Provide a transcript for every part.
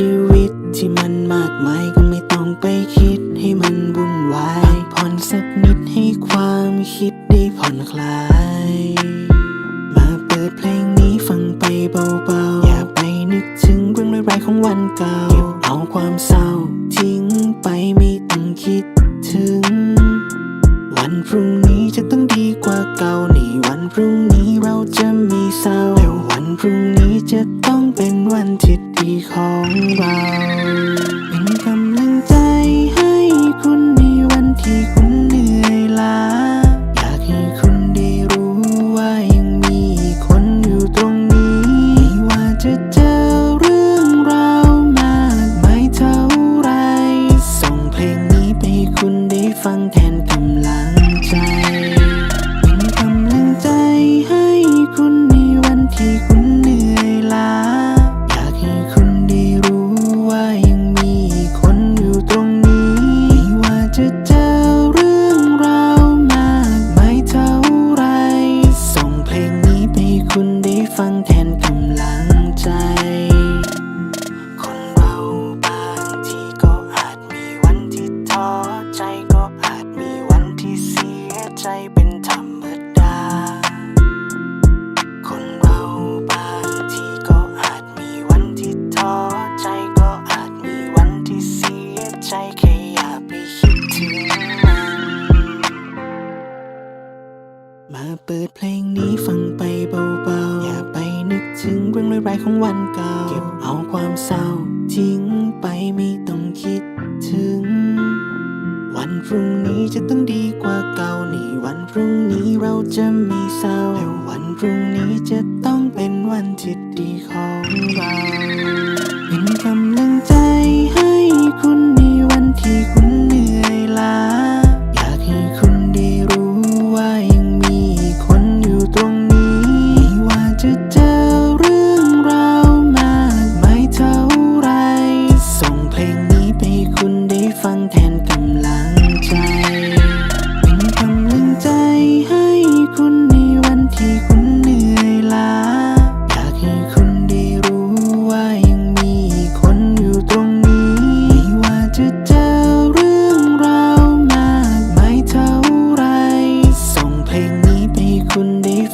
ชีวิตที่มันมากมายก็ไม่ต้องไปคิดให้มันวุ่นวายผ่อนสักนิดให้ความคิดได้ผ่อนคลาย มาเปิดเพลงนี้ฟังไปเบาๆ อย่าไปนึกถึงเรื่องร้ายๆของวันเก่า เก็บเอาความเศร้าทิ้งไปไม่ต้องคิดถึง วันพรุ่งนี้จะต้องดีกว่าเก่าในวันพรุ่งนี้เราจะไม่เศร้าแต่วันพรุ่งนี้จะต้องเป็นวันที่ ดีข ใจเป็นธรรมดา คนเราบางทีก็อาจมีวันที่ท้อใจก็อาจมีวันที่เสียใจแค่อย่าไปคิดถึงมัน มาเปิดเพลงนี้ฟังไปเบาๆ อย่าไปนึกถึงเรื่องร้ายๆของวันเก่า เก็บเอาความเศร้าทิ้งไปไม่ต้องคิดถึง วันพรุ่งนี้จะต้องดีกว่าเก่านี่วันพรุ่งนี้เราจะไม่เศร้าแล้ววันพรุ่งนี้จะต้องเป็นวันที่ดีของเรา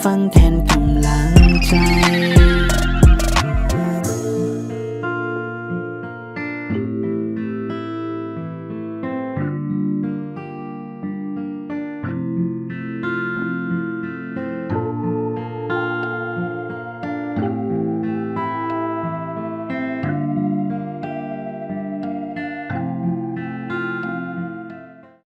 infantil.